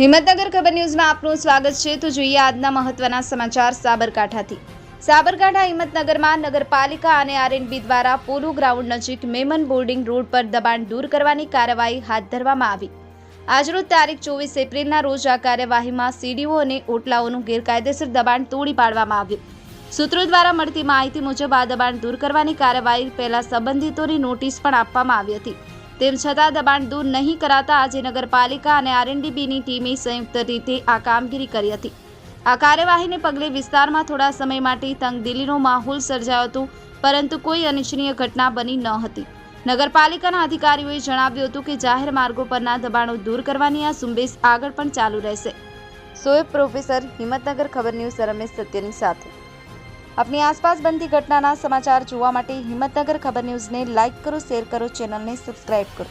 હિંમતનગર ખબર ન્યૂઝમાં આપનું સ્વાગત છે. તો જોઈએ આજના મહત્વના સમાચાર સાબરકાંઠાથી. સાબરકાંઠા હિંમતનગરમાં નગરપાલિકા અને આરએનબી દ્વારા પોલો ગ્રાઉન્ડ નજીક મેમન બોર્ડિંગ રોડ પર દબાણ દૂર કરવાની કાર્યવાહી હાથ ધરવામાં આવી. આજરોજ તારીખ ચોવીસ એપ્રિલના રોજ આ કાર્યવાહીમાં સીડીઓ અને ઓટલાઓનું ગેરકાયદેસર દબાણ તોડી પાડવામાં આવ્યું. સૂત્રો દ્વારા મળતી માહિતી મુજબ આ દબાણ દૂર કરવાની કાર્યવાહી પહેલા સંબંધિતોની નોટિસ પણ આપવામાં આવી હતી. તેમ છતાં દબાણ દૂર નહીં કરાતા આજે નગરપાલિકા અને આરએનડીબીની ટીમે સંયુક્ત રીતે આ કામગીરી કરી હતી. આ કાર્યવાહીને પગલે વિસ્તારમાં થોડા સમય માટે તંગદિલીનો માહોલ સર્જાયો હતો, પરંતુ કોઈ અનિચ્છનીય ઘટના બની ન હતી. નગરપાલિકાના અધિકારીઓએ જણાવ્યું હતું કે જાહેર માર્ગો પરના દબાણો દૂર કરવાની આ ઝુંબેશ આગળ પણ ચાલુ રહેશે. સોએબ પ્રોફેસર હિંમતનગર ખબર ન્યૂઝ રમેશ સત્યની સાથે. આપની આસપાસ બનતી ઘટનાના સમાચાર જોવા માટે હિંમતનગર ખબર ન્યૂઝને લાઇક કરો, શેર કરો, ચેનલને સબસ્ક્રાઇબ કરો.